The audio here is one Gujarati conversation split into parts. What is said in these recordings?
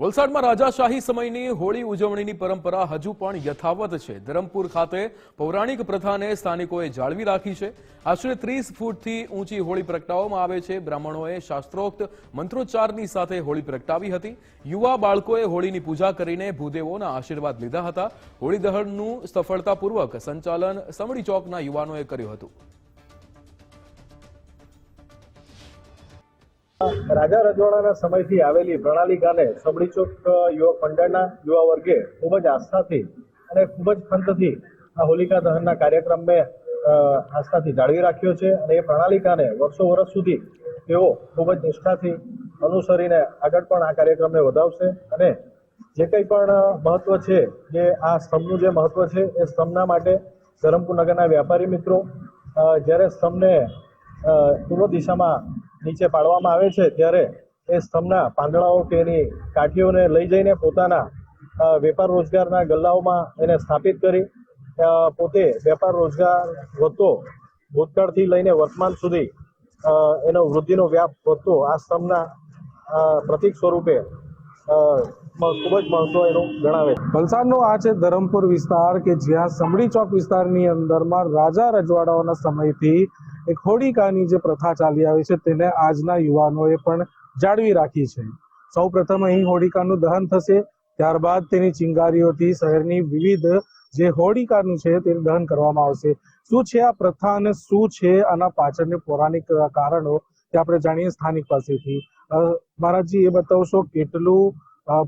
વલસાડમાં રાજાશાહી સમયની હોળી ઉજવણીની પરંપરા હજુ પણ યથાવત છે. ધરમપુર ખાતે પૌરાણિક પ્રથાને સ્થાનિકોએ જાળવી રાખી છે. આશરે ત્રીસ ફૂટથી ઊંચી હોળી પ્રગટાવવામાં આવે છે. બ્રાહ્મણોએ શાસ્ત્રોક્ત મંત્રોચ્ચારની સાથે હોળી પ્રગટાવી હતી. યુવા બાળકોએ હોળીની પૂજા કરીને ભૂદેવોના આશીર્વાદ લીધા હતા. હોળી દહનનું સફળતાપૂર્વક સંચાલન સમડી ચોકના યુવાનોએ કર્યું હતું. રાજા રજવાડાના સમયથી આવેલી પ્રણાલિકાને સબડી ચોક યુવક મંડળના યુવા વર્ગે ખૂબ જ આસ્થાથી અને ખૂબ જ ખંતથી આ હોલિકા દહનના કાર્યક્રમને આસ્થાથી જાળવી રાખ્યો છે અને એ પ્રણાલિકાને વર્ષો વર્ષ સુધી તેઓ ખૂબ જ નિષ્ઠાથી અનુસરીને આગળ પણ આ કાર્યક્રમને વધાવશે અને જે કંઈ પણ મહત્વ છે, જે આ સ્તંભનું જે મહત્વ છે એ સ્તંભના માટે ધરમપુર નગરના વ્યાપારી મિત્રો જ્યારે સ્તંભને પૂર્વ દિશામાં નીચે પાડવામાં આવે છે ત્યારે એ સ્તંભના પાંદડાઓ કે એની કાઠીઓને લઈ જઈને પોતાના વેપાર રોજગારના ગલ્લાઓમાં એને સ્થાપિત કરી પોતે વેપાર રોજગાર વધતો, ભૂતકાળથી લઈને વર્તમાન સુધી એનો વૃદ્ધિનો વ્યાપ વધતો આ સ્તંભના પ્રતિક સ્વરૂપે ખૂબ જ મહત્વ એનું ગણાવે વલસાડનો આ છે ધરમપુર વિસ્તાર કે જ્યાં સમડી ચોક વિસ્તારની અંદરમાં રાજા રજવાડાઓના સમયથી એક હોડિકાની જે પ્રથા ચાલી આવી છે તેને આજના યુવાનોએ પણ જાળવી રાખી છે. સૌ પ્રથમ અહીં હોડિકાનું દહન થશે, ત્યારબાદ તેની ચિંગારીઓથી શહેરની વિવિધ જે હોડિકાનું છે તે દહન કરવામાં આવશે. શું છે આ પ્રથા અને શું છે આના પાછળની પૌરાણિક કારણો તે આપણે જાણીએ સ્થાનિક પાસેથી? મહારાજજી એ બતાવશો કેટલું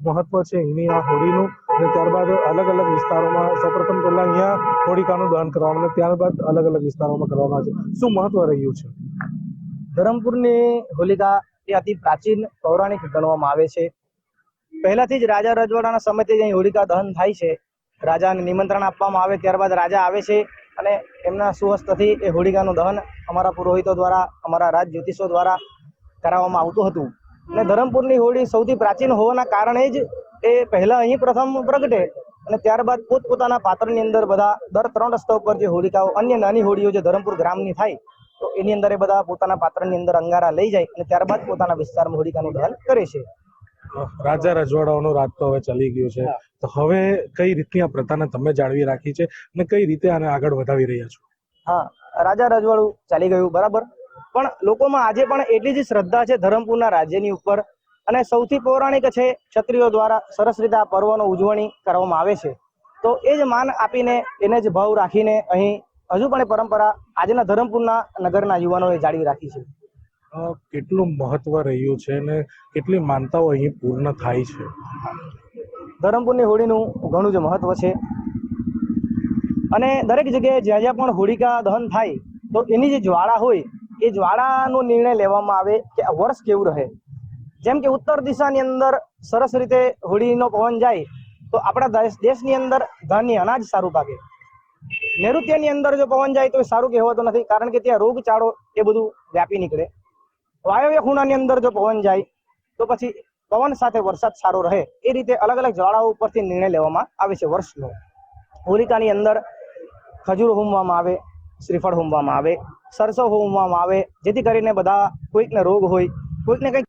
મહત્વ છે એની આ હોળીનું અને ત્યારબાદ અલગ અલગ વિસ્તારોમાં સૌપ્રથમ પહેલા અહીંયા હોળિકાનું દહન કરવામાં અને ત્યારબાદ અલગ અલગ વિસ્તારોમાં કરવામાં આવે શું મહત્વ રહ્યું છે? ધરમપુરની હોલિકા એ અતિ પ્રાચીન પૌરાણિક ગણવામાં આવે છે. પહેલાથી જ રાજા રજવાડાના સમયથી અહીં હોલિકા દહન થાય છે. રાજાને નિમંત્રણ આપવામાં આવે, ત્યારબાદ રાજા આવે છે અને એમના સુહસ્તથી એ હોલિકાનું દહન અમારા પુરોહિતો દ્વારા, અમારા રાજ જ્યોતિષો દ્વારા કરાવવામાં આવતું હતું. અને ધરમપુરની હોળી સૌથી પ્રાચીન હોવાના કારણે જ એ પહેલા અહીં પ્રથમ પ્રગટે અને ત્યારબાદ પોતપોતાના પાત્રની અંદર બધા દર ત્રણ રસ્તા ઉપર જે હોલિકાઓ અન્ય નાની હોળીઓ જે ધરમપુર ગ્રામની થાય તો એની અંદર એ બધા પોતાના પાત્રની અંદર અંગારા લઈ જાય અને ત્યારબાદ પોતાના વિસ્તારમાં હોલિકાનું દહન કરે છે. રાજા રજવાડાઓનો રાજ તો હવે ચાલી ગયો છે. તો હવે કઈ રીતની આ પ્રથાને તમે જાળવી રાખી છે અને કઈ રીતે આને આગળ વધાવી રહ્યા છો? હા રાજા રજવાડું ચાલી ગયું બરાબર. પણ લોકોમાં આજે પણ એટલી જ શ્રદ્ધા છે ધરમપુરના રાજ્યની ઉપર અને સૌથી પૌરાણિક છે ક્ષત્રિયો દ્વારા સરસ રીતે આ પર્વનો ઉજવણી કરવામાં આવે છે. તો એ જ માન આપીને એને જ ભાવ રાખીને અહીં હજુ પણ એ પરંપરા આજના ધરમપુરના નગરના યુવાનોએ જાળવી રાખી છે. કેટલું મહત્વ રહ્યું છે અને કેટલી માનતાઓ અહીં પૂર્ણ થાય છે? ધરમપુરની હોળીનું ઘણું જ મહત્વ છે. અને દરેક જગ્યાએ જ્યાં જ્યાં પણ હોળિકા દહન થાય તો એની જે જ્વાળા હોય એ જ્વાળાનો નિર્ણય લેવામાં આવે કે આ વર્ષ કેવું રહે. જેમ કે ઉત્તર દિશાની અંદર સરસ રીતે હોળીનો પવન જાય, તો આપણા દેશની અંદર ધાન્ય અનાજ સારું પાકે. નૈઋત્યની અંદર જો પવન જાય તો એ સારું કહેવાતું નથી, કારણ કે ત્યાં રોગચાળો એ બધું વ્યાપી નીકળે. વાયવ્ય ખૂણાની અંદર જો પવન જાય, તો પછી પવન સાથે વરસાદ સારો રહે. એ રીતે અલગ અલગ જ્વાળાઓ ઉપરથી નિર્ણય લેવામાં આવે છે વર્ષનો. હોલિકાની અંદર ખજૂર હોમવામાં આવે, શ્રીફળ હોમવામાં આવે, સરસો હોમવામાં આવે, જેથી કરીને બધા કોઈકને રોગ હોય, કોઈકને કંઈક